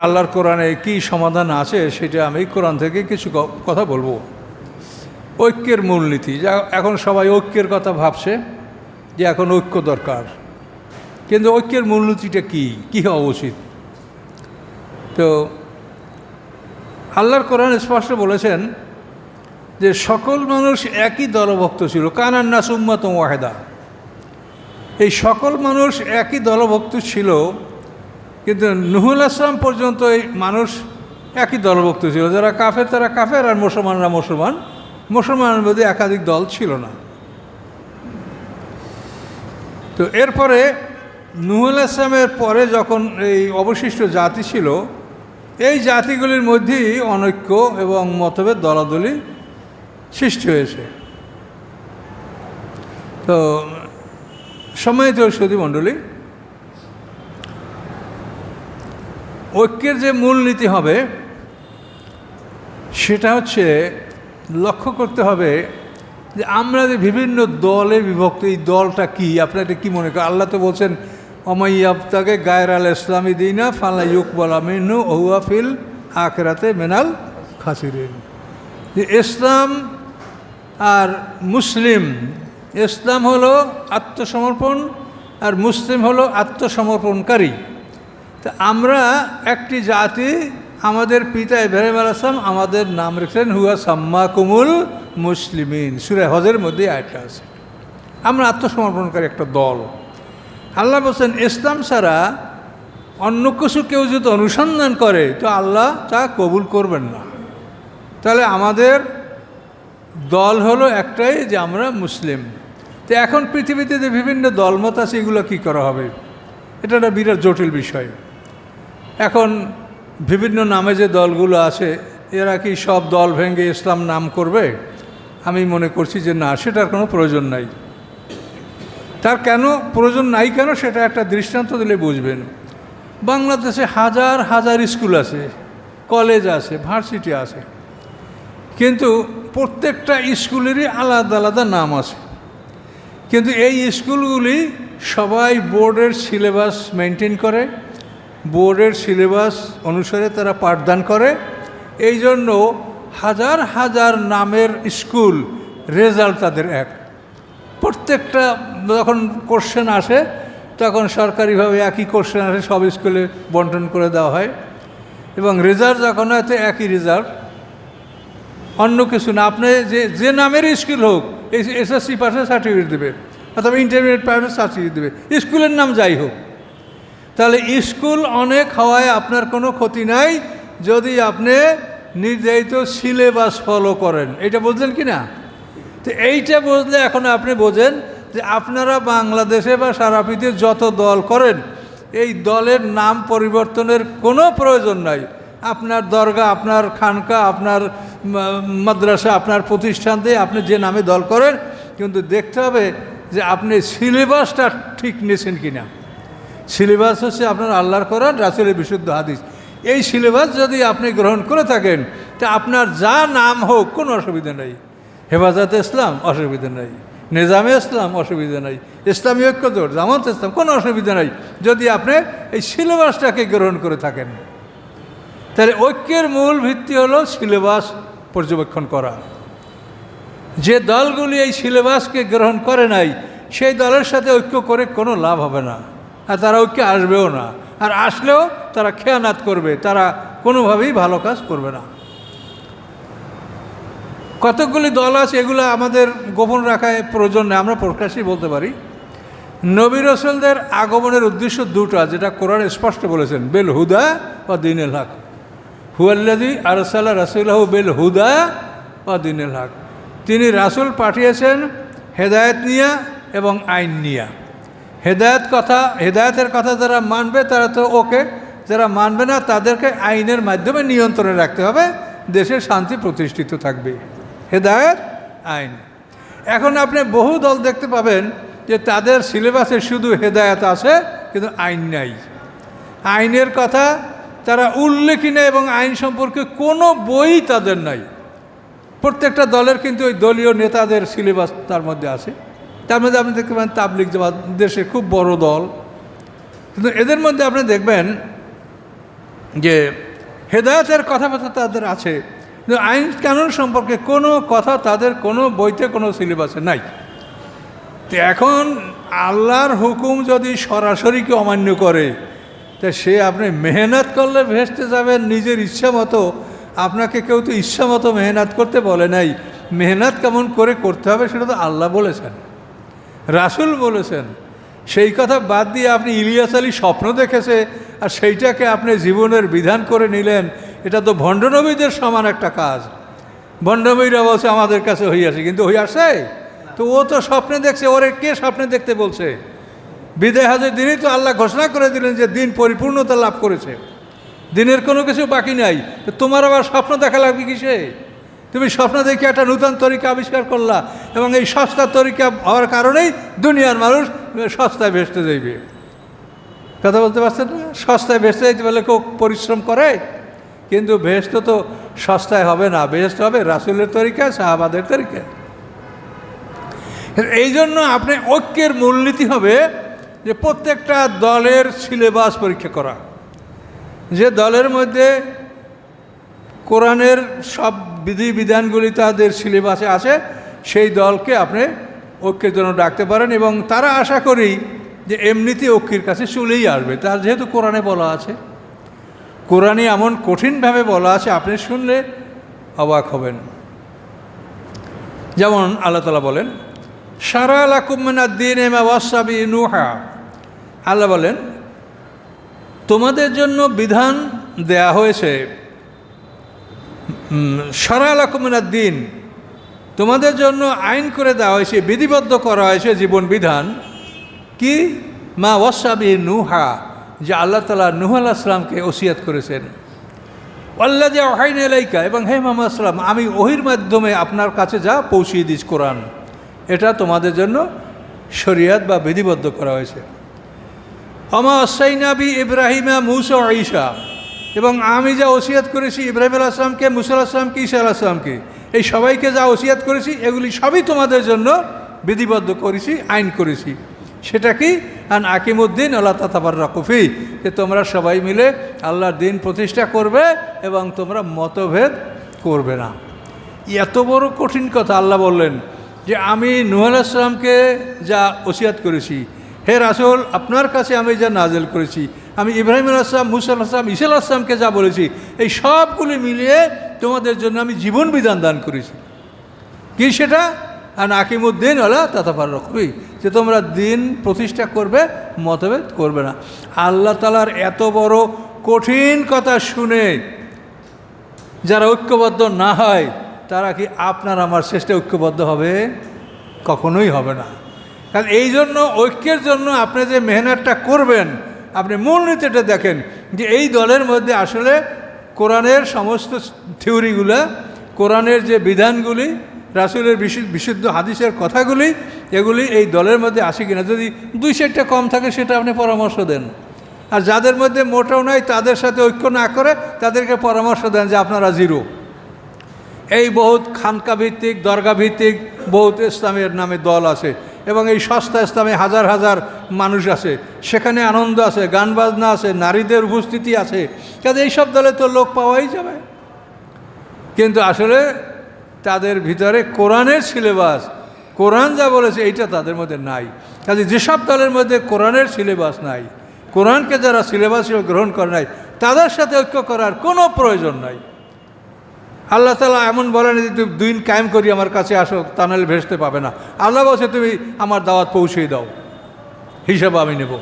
আল্লাহর কোরআনে কি সমাধান আছে সেটা আমি কোরআন থেকে কিছু কথা বলব। ঐক্যের মূলনীতি, যা এখন সবাই ঐক্যের কথা ভাবছে যে এখন ঐক্য দরকার। কিন্তু ঐক্যের মূলনীতিটা কি? কী হওয়া উচিত? তো আল্লাহর কোরআন স্পষ্ট বলেছেন যে সকল মানুষ একই দলভক্ত ছিল। কানান্না সুম্মত ওয়াহেদা। এই সকল মানুষ একই দলভক্ত ছিল কিন্তু নুহুল আসলাম পর্যন্ত এই মানুষ একই দলভুক্ত ছিল। যারা কাফের, তারা কাফের আর মুসলমানরা মুসলমান। মুসলমানের মধ্যে একাধিক দল ছিল না। তো এরপরে নুহুল আসলামের পরে যখন এই অবশিষ্ট জাতি ছিল, এই জাতিগুলির মধ্যেই অনৈক্য এবং মতভেদ, দলাদলি সৃষ্টি হয়েছে। তো সম্মানিত সতী মণ্ডলী ঐক্যের যে মূলনীতি হবে, সেটা হচ্ছে লক্ষ্য করতে হবে যে আমরা যে বিভিন্ন দলে বিভক্ত, এই দলটা কি? আপনারা এটা কী মনে করেন? আল্লাহ তো বলছেন অমাইয়াবতাকে গায়ের আল ইসলামী দিনা, ফালা ইউকবাল আমিনু ওহুয়াফিল আখরাতে মেনাল খাসিরিন। যে ইসলাম আর মুসলিম, ইসলাম হলো আত্মসমর্পণ আর মুসলিম হলো আত্মসমর্পণকারী। তা আমরা একটি জাতি, আমাদের পিতা ইব্রাহিম আলাম আমাদের নাম রেখেছেন, হুয়া সাম্মা কুমুল মুসলিমিন। সুরে হজের মধ্যে আয়টা আছে। আমরা আত্মসমর্পণকারী একটা দল। আল্লাহ বলছেন, ইসলাম ছাড়া অন্য কিছু কেউ যদি অনুসন্ধান করে, তো আল্লাহ তা কবুল করবেন না। তাহলে আমাদের দল হলো একটাই যে আমরা মুসলিম। তো এখন পৃথিবীতে যে বিভিন্ন দলমত আছে, এগুলো কী করা হবে? এটা একটা বিরাট জটিল বিষয়। এখন বিভিন্ন নামে যে দলগুলো আছে, এরা কি সব দল ভেঙে ইসলাম নাম করবে? আমি মনে করছি যে না, সেটার কোনো প্রয়োজন নাই। তার কেন প্রয়োজন নাই কেন সেটা একটা দৃষ্টান্ত দিলে বুঝবেন। বাংলাদেশে হাজার হাজার স্কুল আছে, কলেজ আছে, ভার্সিটি আছে। কিন্তু প্রত্যেকটা স্কুলেরই আলাদা আলাদা নাম আছে। কিন্তু এই স্কুলগুলি সবাই বোর্ডের সিলেবাস মেনটেন করে বোর্ডের সিলেবাস অনুসারে তারা পাঠদান করে। এই জন্য হাজার হাজার নামের স্কুল রেজাল্ট তাদের এক। প্রত্যেকটা যখন কোশ্চেন আসে, তখন সরকারিভাবে একই কোশ্চেন আসে, সব স্কুলে বন্টন করে দেওয়া হয়। এবং রেজাল্ট যখন হয়, তো একই রেজাল্ট অন্য কিছু না। আপনি যে যে নামের স্কুল হোক এসএসসি পাশে সার্টিফিকেট দেবে, অথবা ইন্টারমিডিয়েট প্রাইভেট সার্টিফিকেট দেবে, স্কুলের নাম যাই হোক। তাহলে স্কুল অনেক হওয়ায় আপনার কোনো ক্ষতি নাই, যদি আপনি নির্ধারিত সিলেবাস ফলো করেন। এটা বুঝলেন কি না? তো এইটা বুঝলে এখন আপনি বোঝেন যে আপনারা বাংলাদেশে বা সারা পৃথিবীর যত দল করেন, এই দলের নাম পরিবর্তনের কোনো প্রয়োজন নাই। আপনার দরগা, আপনার খানকা, আপনার মাদ্রাসা, আপনার প্রতিষ্ঠান দিয়ে আপনি যে নামে দল করেন, কিন্তু দেখতে হবে যে আপনি সিলেবাসটা ঠিক নিয়েছেন কিনা। সিলেবাস হচ্ছে আপনার আল্লাহর কোরআন, রাসুলের বিশুদ্ধ হাদিস। এই সিলেবাস যদি আপনি গ্রহণ করে থাকেন, তা আপনার যা নাম হোক, কোনো অসুবিধা নেই। হেফাজতে ইসলাম, অসুবিধা নেই। নিজামে ইসলাম, অসুবিধা নেই। ইসলামী ঐক্যজোট জামাত ইসলাম, কোনো অসুবিধা নেই। যদি আপনি এই সিলেবাসটাকে গ্রহণ করে থাকেন, তাহলে ঐক্যের মূল ভিত্তি হলো সিলেবাস পর্যবেক্ষণ করা। যে দলগুলি এই সিলেবাসকে গ্রহণ করে নাই, সেই দলের সাথে ঐক্য করে কোনো লাভ হবে না। আর তারা ঐক্যে আসবেও না। আর আসলেও তারা খেয়ানাত করবে, তারা কোনোভাবেই ভালো কাজ করবে না। কতকগুলি দল আছে, এগুলো আমাদের গোপন রাখায় প্রয়োজন নেই, আমরা প্রকাশ্যই বলতে পারি। নবী রসুলদের আগমনের উদ্দেশ্য দুটা, যেটা কোরআন স্পষ্ট বলেছেন, বেল হুদা ও দিনেল হক। হুয়াল্লাদি আরসাল্লা রাসুল্লাহ বেল হুদা ও দিনেল হক। তিনি রাসুল পাঠিয়েছেন হেদায়েত নিয়া এবং আইন নিয়া। হেদায়েত কথা, হেদায়তের কথা যারা মানবে, তারা তো ওকে, যারা মানবে না, তাদেরকে আইনের মাধ্যমে নিয়ন্ত্রণে রাখতে হবে দেশের শান্তি প্রতিষ্ঠিত থাকবে। হেদায়েত, আইন। এখন আপনি বহু দল দেখতে পাবেন যে তাদের সিলেবাসে শুধু হেদায়ত আছে, কিন্তু আইন নাই। আইনের কথা তারা উল্লেখই নেই এবং আইন সম্পর্কে কোনো বই তাদের নাই। প্রত্যেকটা দলের কিন্তু ওই দলীয় নেতাদের সিলেবাস তার মধ্যে আছে। তার মধ্যে আপনি দেখতে পাবেন তাবলিক জামাত দেশের খুব বড় দল। কিন্তু এদের মধ্যে আপনি দেখবেন যে হেদায়তের কথাবার্তা তাদের আছে, কিন্তু আইন কানুন সম্পর্কে কোনো কথা তাদের কোনো বইতে কোনো সিলেবাসে নাই। তো এখন আল্লাহর হুকুম যদি সরাসরি কেউ অমান্য করে, তা সে আপনি মেহনত করলে ভেসতে যাবেন নিজের ইচ্ছা মতো। আপনাকে কেউ তো ইচ্ছা মতো মেহনত করতে বলে নাই। মেহনত কেমন করে করতে হবে সেটা তো আল্লাহ বলেছেন। রাসুল বলেছেন, সেই কথা বাদ দিয়ে আপনি ইলিয়াস আলী স্বপ্ন দেখেছে আর সেইটাকে আপনি জীবনের বিধান করে নিলেন, এটা তো ভণ্ডনবীদের সমান একটা কাজ। ভণ্ডনবীরা বলছে, আমাদের কাছে হইয়াছে কিন্তু হইয়াছে তো ও তো স্বপ্নে দেখছে, ওরে কে স্বপ্নে দেখতে বলছে? বিদায় হাজের দিনেই তো আল্লাহ ঘোষণা করে দিলেন যে দিন পরিপূর্ণতা লাভ করেছে। দিনের কোনো কিছু বাকি নাই। তো তোমার আবার স্বপ্ন দেখা লাগবে কিসে? তুমি স্বপ্ন দেখে একটা নূতন তরিকা আবিষ্কার করলা এবং এই সস্তা তরিকা হওয়ার কারণেই দুনিয়ার মানুষ সস্তায় ভেসতে যাইবে। কথা বলতে পারছেন না? সস্তায় ভেসতে যাইতে পারলে কেউ পরিশ্রম করে? কিন্তু ভেস্ত তো সস্তায় হবে না ভেস্ত হবে রাসুলের তরিকা শাহবাদের তরিকা। এই জন্য আপনি ঐক্যের মূলনীতি হবে যে প্রত্যেকটা দলের সিলেবাস পরীক্ষা করা। যে দলের মধ্যে কোরআনের সব বিধি বিধানগুলি তাদের সিলেবাসে আছে, সেই দলকে আপনি ঐক্যের জন্য ডাকতে পারেন এবং তারা আশা করি যে এমনিতে ঐক্যের কাছে চলেই আসবে। তার যেহেতু কোরআনে বলা আছে, কোরআনে এমন কঠিনভাবে বলা আছে, আপনি শুনলে অবাক হবেন। যেমন আল্লাহ তালা বলেন, সারা আলাকুমিনাদ্দিন এমা ওয়াসাবি নুহা। আল্লাহ বলেন, তোমাদের জন্য বিধান দেয়া হয়েছে সারা দিন। তোমাদের জন্য আইন করে দেওয়া হয়েছে বিধিবদ্ধ করা হয়েছে জীবন বিধান। কি? মা ওয়াসাবি নুহা, যে আল্লাহ তালা নুহ আল্লাহ আসলামকে ওসিয়াত করেছেন। আল্লাহ যে ওহাইন এলাইকা এবং হে মোহাম্মদ আসলাম আমি ওহির মাধ্যমে আপনার কাছে যা পৌঁছিয়ে দিস কোরআন, এটা তোমাদের জন্য শরিয়াত বা বিধিবদ্ধ করা হয়েছে। আমা অসাইনাবি ইব্রাহিমা, মুসা ঈশা এবং আমি যা ওসিয়াত করেছি ইব্রাহিম আল আসলামকে মুসা আসলামকে ঈশা আল আসলামকে এই সবাইকে যা ওসিয়াত করেছি, এগুলি সবই তোমাদের জন্য বিধিবদ্ধ করেছি, আইন করেছি। সেটা কি? আন আকিমুদ্দিন আল্লাহ তাতাবার রাকুফি যে তোমরা সবাই মিলে আল্লাহর দিন প্রতিষ্ঠা করবে এবং তোমরা মতভেদ করবে না। এত বড় কঠিন কথা আল্লাহ বললেন যে আমি নুহ আসলামকে যা ওসিয়াত করেছি, হে রাসুল, আপনার কাছে আমি যা নাজেল করেছি আমি ইব্রাহিম আসলাম মুসা আসলাম ইসাল আসলামকে যা বলেছি, এই সবগুলি মিলিয়ে তোমাদের জন্য আমি জীবন বিধান দান করেছি। কি সেটা? আর আকিমুদ্দিন আল্লাহ তাতাফার রকমই যে তোমরা দিন প্রতিষ্ঠা করবে, মতভেদ করবে না। আল্লাহ তালার এত বড় কঠিন কথা শুনে যারা ঐক্যবদ্ধ না হয়, তারা কি আপনার আমার শ্রেষ্ঠ ঐক্যবদ্ধ হবে? কখনোই হবে না। কারণ এই জন্য, ঐক্যের জন্য আপনি যে মেহনতটা করবেন আপনি মূলনীতিটা দেখেন যে এই দলের মধ্যে আসলে কোরআনের সমস্ত থিওরিগুলো, কোরআনের যে বিধানগুলি, রাসুলের বিশুদ্ধ হাদিসের কথাগুলি, এগুলি এই দলের মধ্যে আসে কিনা? যদি দুই সাইডটা কম থাকে, সেটা আপনি পরামর্শ দেন। আর যাদের মধ্যে মোটাও নাই, তাদের সাথে ঐক্য না করে তাদেরকে পরামর্শ দেন যে আপনারা জিরো। এই বহুত খানকা ভিত্তিক, দরগা ভিত্তিক বহুত ইসলামের নামে দল আছে। এবং এই সস্তা ইসলামে হাজার হাজার মানুষ আছে। সেখানে আনন্দ আছে, গান বাজনা আছে, নারীদের উপস্থিতি আছে। কাজে এইসব দলে তো লোক পাওয়াই যাবে। কিন্তু আসলে তাদের ভিতরে কোরআনের সিলেবাস, কোরআন যা বলেছে এইটা তাদের মধ্যে নাই। কাজে যেসব দলের মধ্যে কোরআনের সিলেবাস নাই, কোরআনকে যারা সিলেবাস গ্রহণ করে নাই, তাদের সাথে ঐক্য করার কোনো প্রয়োজন নাই। আল্লাহ তালা এমন বলেন যে, তুমি দিন কায়েম করি আমার কাছে আসো, তা নাহলে ভেসতে পাবে না। আল্লাহ বলছে, তুমি আমার দাওয়াত পৌঁছেই দাও, হিসাবে আমি নেব।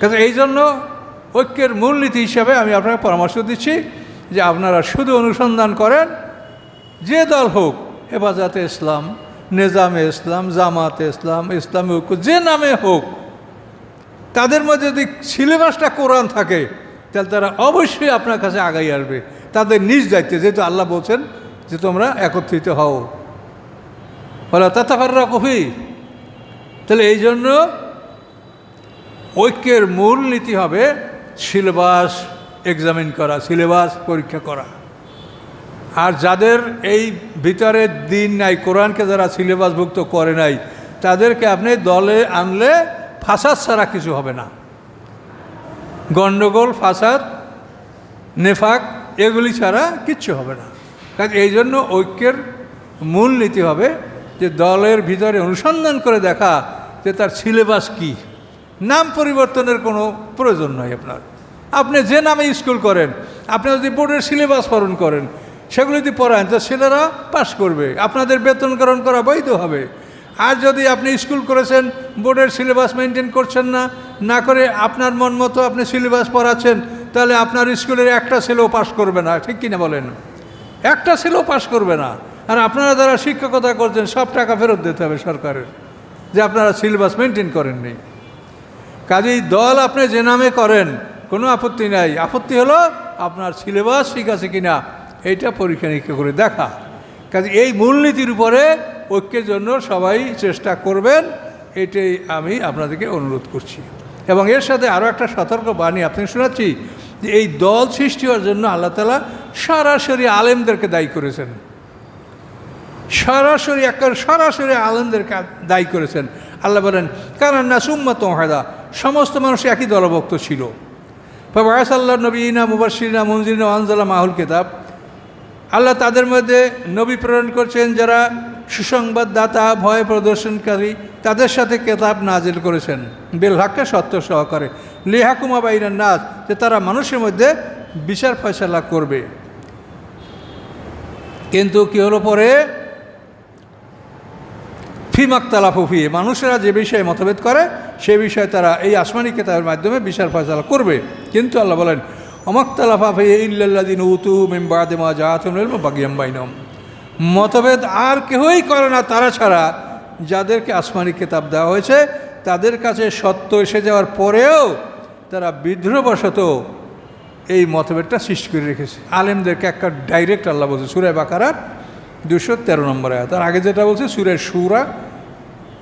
কাজে এই জন্য ঐক্যের মূলনীতি হিসাবে আমি আপনাকে পরামর্শ দিচ্ছি যে, আপনারা শুধু অনুসন্ধান করেন, যে দল হোক, হেফাজতে ইসলাম, নেজামে ইসলাম, জামাতে ইসলাম, ইসলামী ঐক্য, যে নামে হোক, তাদের মধ্যে যদি সিলেবাসটা কোরআন থাকে, তাহলে তারা অবশ্যই আপনার কাছে আগাই আসবে। তাদের নিজ দায়িত্বে, যেহেতু আল্লাহ বলছেন যে তোমরা একত্রিত হও। বলে তাতাফাররা কফি তাহলে এই জন্য ঐক্যের মূল নীতি হবে সিলেবাস এক্সামিন করা, সিলেবাস পরীক্ষা করা। আর যাদের এই ভিতরে দিন নাই, কোরআনকে যারা সিলেবাসভুক্ত করে নাই, তাদেরকে আপনি দলে আনলে ফাসাদ ছাড়া কিছু হবে না। গণ্ডগোল ফাসাদ, নেফাক এগুলি ছাড়া কিচ্ছু হবে না। কাজে এই জন্য ঐক্যের মূল নীতি হবে যে দলের ভিতরে অনুসন্ধান করে দেখা যে তার সিলেবাস কি। নাম পরিবর্তনের কোনো প্রয়োজন নয় আপনার। আপনি যে নামে স্কুল করেন, আপনি যদি বোর্ডের সিলেবাস পালন করেন, সেগুলো যদি পড়ান, তো ছেলেরা পাস করবে। আপনাদের বেতনকরণ করা বৈধ হবে। আর যদি আপনি স্কুল করেছেন, বোর্ডের সিলেবাস মেনটেন করছেন না না করে আপনার মন মতো আপনি সিলেবাস পড়াচ্ছেন তাহলে আপনার স্কুলের একটা ছেলেও পাশ করবে না, ঠিক কিনা বলেন? একটা ছেলেও পাশ করবে না। আর আপনারা যারা শিক্ষকতা করছেন, সব টাকা ফেরত দিতে হবে সরকারের, যে আপনারা সিলেবাস মেনটেন করেননি। কাজেই দল আপনি যে নামে করেন, কোনো আপত্তি নাই। আপত্তি হলো আপনার সিলেবাস ঠিক আছে কিনা, এইটা পরীক্ষা নিরীক্ষা করে দেখা। কাজে এই মূলনীতির উপরে ঐক্যের জন্য সবাই চেষ্টা করবেন, এটাই আমি আপনাদেরকে অনুরোধ করছি। এবং এর সাথে আরও একটা সতর্ক বাণী আপনি শোনাচ্ছি যে এই দল সৃষ্টি হওয়ার জন্য আল্লাহ তালা সরাসরি আলেমদেরকে দায়ী করেছেন। সরাসরি একবার সরাসরি আলেমদেরকে দায়ী করেছেন। আল্লাহ বলেন কারণ না সুম্মত মহাদা সমস্ত মানুষ একই দলভক্ত ছিল। ফয়াস আল্লাহ নবীনা মুবাসিনা মঞ্জিনা আনজালা মাহুল কেতাব। আল্লাহ তাদের মধ্যে নবী প্রেরণ করছেন, যারা সুসংবাদদাতা, ভয় প্রদর্শনকারী, তাদের সাথে কেতাব নাজিল করেছেন। বেলহাক্কে সত্য সহকারে। লিহাকুমা বাইনার নাচ যে তারা মানুষের মধ্যে বিচার ফয়সালা করবে। কিন্তু কি হলো পরে? ফিমাক্তালা ফুফিয়ে মানুষেরা যে বিষয়ে মতভেদ করে, সে বিষয়ে তারা এই আসমানি কেতাবের মাধ্যমে বিচার ফয়সালা করবে। কিন্তু আল্লাহ বলেন অমাক্তালা ফাফিয়ে ইল্লাদিন উতু মেম্বাদেমা জাহাতুম বাগিয়াম বাইনম মতভেদ আর কেউই করে না তারা ছাড়া, যাদেরকে আসমানি কেতাব দেওয়া হয়েছে, তাদের কাছে সত্য এসে যাওয়ার পরেও তারা বিদ্রোহবশত এই মতভেদটা সৃষ্টি করে রেখেছে। আলেমদেরকে একটা ডাইরেক্ট আল্লাহ বলছে সুরায় বাকারার দুশো তেরো নম্বর আয়াত। আর আগে যেটা বলছে সুরের সুরা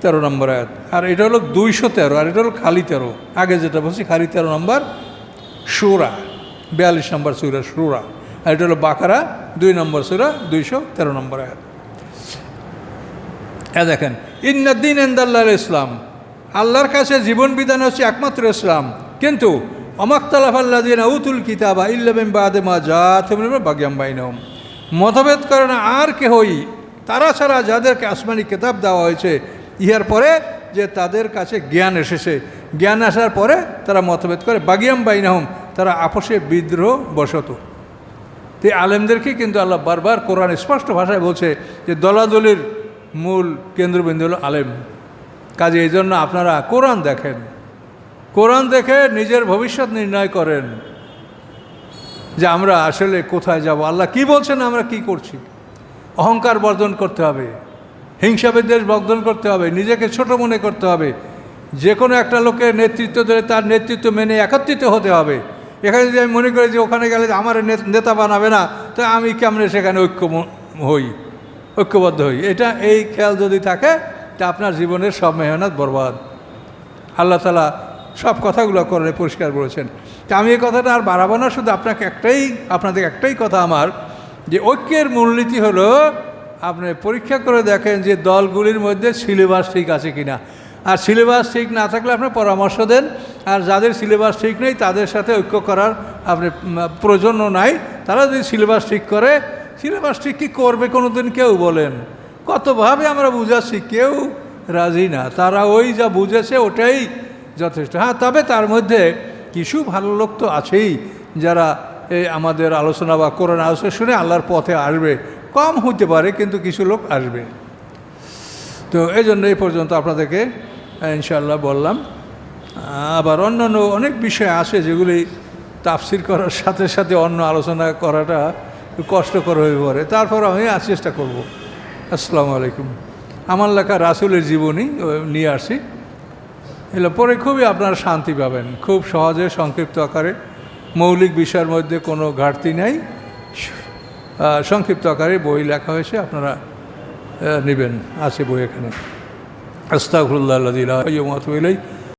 তেরো নম্বর আয়াত। আর এটা হলো দুইশো তেরো, আর এটা হলো খালি তেরো। আগে যেটা বলছি, খালি তেরো নম্বর সুরা বিয়াল্লিশ নম্বর সুরা সুরা আর এটা হলো বাকারা, দুই নম্বর সুরা, দুইশো তেরো নম্বর আয়াত। হ্যাঁ দেখেন, ইন্নাদ্দিন এন্দাল্লাহ ইসলাম, আল্লাহর কাছে জীবন বিধান হচ্ছে একমাত্র ইসলাম। কিন্তু অমাক্তালাফাল্লাদিন আউতুল কিতাবা ইল্লাবিম বাদে মা যা বাগ্যাম বাইনম মতভেদ করে না আর কেহই তারা ছাড়া যাদেরকে আসমানি কেতাব দেওয়া হয়েছে, ইহার পরে যে তাদের কাছে জ্ঞান এসেছে, জ্ঞান আসার পরে তারা মতভেদ করে বাগিয়াম বাইনাহম, তারা আপোষে বিদ্রোহ বসত তো আলেমদেরকে কিন্তু আল্লাহ বারবার কোরআন স্পষ্ট ভাষায় বলছে যে দলাদলির মূল কেন্দ্রবিন্দু হলো আলেম। কাজে এই জন্য আপনারা কোরআন দেখেন। কোরআন দেখে নিজের ভবিষ্যৎ নির্ণয় করেন যে আমরা আসলে কোথায় যাব। আল্লাহ কি বলছেন, আমরা কি করছি? অহংকার বর্জন করতে হবে, হিংসা বিদ্বেষ বর্জন করতে হবে, নিজেকে ছোট মনে করতে হবে। যে কোনো একটা লোকের নেতৃত্ব ধরে তার নেতৃত্ব মেনে একত্রিত হতে হবে। এখানে যদি আমি মনে করি যে ওখানে গেলে আমার নেতা বানাবে না, তো আমি কেমনে সেখানে ঐক্য হই, ঐক্যবদ্ধ হই? এটা এই খেয়াল যদি থাকে, তা আপনার জীবনের সব মেহনত বরবাদ। আল্লাহ তালা সব কথাগুলো করে পরিষ্কার বলেছেন। তা আমি এই কথাটা আর বাড়াবো না, শুধু আপনাকে একটাই, আপনাদের একটাই কথা আমার যে ঐক্যের মূলনীতি হলো আপনি পরীক্ষা করে দেখেন যে দলগুলির মধ্যে সিলেবাস ঠিক আছে কিনা। আর সিলেবাস ঠিক না থাকলে আপনি পরামর্শ দেন, আর যাদের সিলেবাস ঠিক নেই তাদের সাথে ঐক্য করার আপনি প্রয়োজনও নাই। তারা যদি সিলেবাস ঠিক করে সিলেবাস ঠিক কী করবে কোনো দিন কেউ বলেন। কতভাবে আমরা বুঝাচ্ছি, কেউ রাজি না। তারা ওই যা বুঝেছে ওটাই যথেষ্ট। হ্যাঁ তবে তার মধ্যে কিছু ভালো লোক তো আছেই যারা এই আমাদের আলোচনা বা কোরআন আলোচনা শুনে আল্লাহর পথে আসবে। কম হতে পারে, কিন্তু কিছু লোক আসবে। তো এই জন্য এই পর্যন্ত আপনাদেরকে ইনশাল্লাহ বললাম। আবার অন্যান্য অনেক বিষয় আছে যেগুলি তাফসির করার সাথে সাথে অন্য আলোচনা করাটা কষ্টকর হয়ে পড়ে। তারপর আমি আর চেষ্টা করব। আসসালামু আলাইকুম। আমার লেখা রাসুলের জীবনী নিয়ে আসি। এগুলো পরে খুবই আপনারা শান্তি পাবেন। খুব সহজে, সংক্ষিপ্ত আকারে। মৌলিক বিষয়ের মধ্যে কোনো ঘাটতি নেই। সংক্ষিপ্ত আকারে বই লেখা হয়েছে, আপনারা নেবেন। আছে বই এখানে। মতবিলাই